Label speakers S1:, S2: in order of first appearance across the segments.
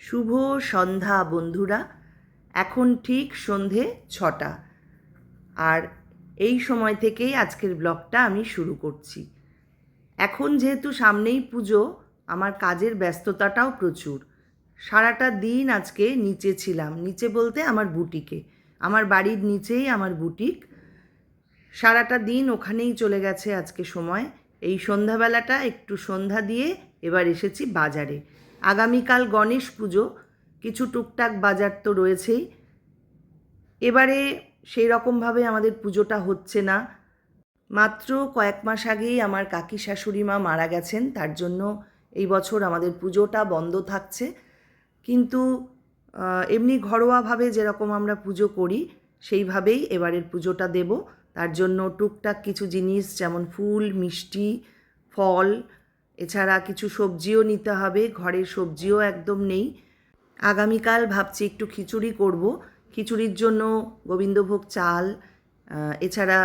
S1: শুভ সন্ধ্যা, বন্ধুরা। এখন ঠিক সন্ধে ছটা। আর এই সময় থেকেই আজকের ব্লগটা আমি শুরু করছি। এখন যেহেতু সামনেই পুজো, আমার কাজের ব্যস্ততাটাও প্রচুর। সারাটা দিন আজকে নিচে ছিলাম। নিচে বলতে আমার বুটিকে। আমার বাড়ির নিচেই আমার বুটিক। সারাটা দিন ওখানেই চলে গেছে আজকে সময়। এই সন্ধ্যাবেলাটা একটু সন্ধ্যা দিয়ে এবার এসেছি বাজারে। আগামীকাল গণেশ পুজো, কিছু টুকটাক বাজার তো রয়েছেই। এবারে সেই রকমভাবে আমাদের পুজোটা হচ্ছে না। মাত্র কয়েক মাস আগেই আমার কাকি শাশুড়ি মা মারা গেছেন, তার জন্য এই বছর আমাদের পুজোটা বন্ধ থাকছে। কিন্তু এমনি ঘরোয়াভাবে যেরকম আমরা পুজো করি, সেইভাবেই এবারের পুজোটা দেব। তার জন্য টুকটাক কিছু জিনিস, যেমন ফুল, মিষ্টি, ফল এছাড়া কিছু সবজিও নিতে হবে, ঘরের সবজিও একদম নেই। আগামীকাল ভাবছি একটু খিচুড়ি করব। খিচুড়ির জন্য গোবিন্দভোগ চাল এছাড়া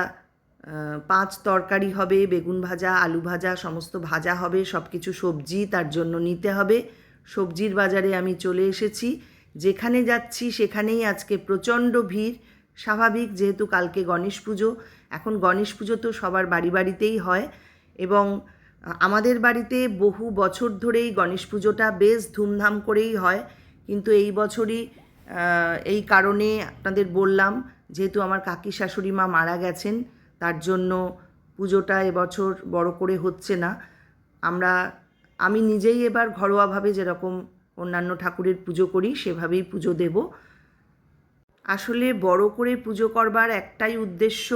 S1: পাঁচ তরকারি হবে, বেগুন ভাজা, আলু ভাজা, সমস্ত ভাজা হবে সব কিছু সবজি তার জন্য নিতে হবে। সবজির বাজারে আমি চলে এসেছি। যেখানে যাচ্ছি সেখানেই আজকে প্রচণ্ড ভিড়। স্বাভাবিক যেহেতু কালকে গণেশ পুজো, এখন গণেশ পুজো তো সবার বাড়ি বাড়িতেই হয় এবং আমাদের বাড়িতে বহু বছর ধরেই গণেশ পুজোটা বেশ ধুমধাম করেই হয়। কিন্তু এই বছরই এই কারণে আপনাদের বললাম, যেহেতু আমার কাকি শাশুড়ি মা মারা গেছেন, তার জন্য পুজোটা এবছর বড় করে হচ্ছে না। আমরা, আমি নিজেই এবার ঘরোয়াভাবে যেরকম অন্যান্য ঠাকুরের পুজো করি, সেভাবেই পুজো দেব। আসলে বড় করে পুজো করবার একটাই উদ্দেশ্য,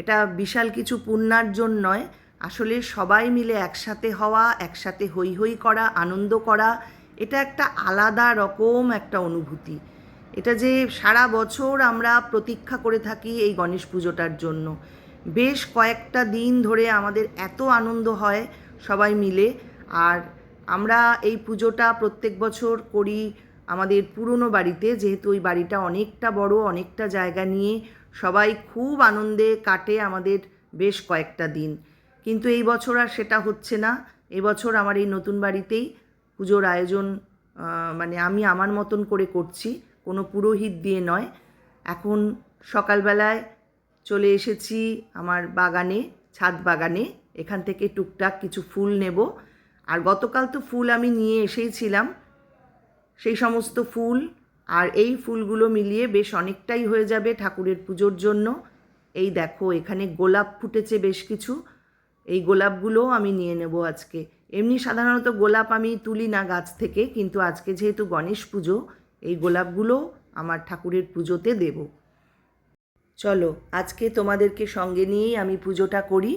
S1: এটা বিশাল কিছু পুণ্যার্জন নয় আসলে সবাই মিলে একসাথে হওয়া, একসাথে হই হই করা, আনন্দ করা, এটা একটা আলাদা রকম একটা অনুভূতি। এটা যে সারা বছর আমরা প্রতীক্ষা করে থাকি এই গণেশ পুজোটার জন্য। বেশ কয়েকটা দিন ধরে আমাদের এত আনন্দ হয় সবাই মিলে। আর আমরা এই পুজোটা প্রত্যেক বছর করি আমাদের পুরনো বাড়িতে, যেহেতু ওই বাড়িটা অনেকটা বড়, অনেকটা জায়গা নিয়ে সবাই খুব আনন্দে কাটে আমাদের বেশ কয়েকটা দিন। কিন্তু এই বছর আর সেটা হচ্ছে না। এবছর আমার এই নতুন বাড়িতেই পুজোর আয়োজন মানে আমি আমার মতন করে করছি, কোনো পুরোহিত দিয়ে নয়। এখন সকালবেলায় চলে এসেছি আমার বাগানে, ছাদ বাগানে। এখান থেকে টুকটাক কিছু ফুল নেব। আর গতকাল তো ফুল আমি নিয়ে এসেইছিলাম সেই সমস্ত ফুল আর এই ফুলগুলো মিলিয়ে বেশ অনেকটাই হয়ে যাবে ঠাকুরের পুজোর জন্য। এই দেখো, এখানে গোলাপ ফুটেছে বেশ কিছু। এই গোলাপগুলোও আমি নিয়ে নেব আজকে। এমনি সাধারণত গোলাপ আমি তুলি না গাছ থেকে, কিন্তু আজকে যেহেতু গণেশ পুজো, এই গোলাপগুলো আমার ঠাকুরের পুজোতে দেব। চলো, আজকে তোমাদেরকে সঙ্গে নিয়েই আমি পুজোটা করি।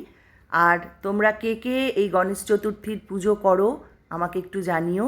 S1: আর তোমরা কে কে এই গণেশ চতুর্থীর পুজো করো, আমাকে একটু জানিও।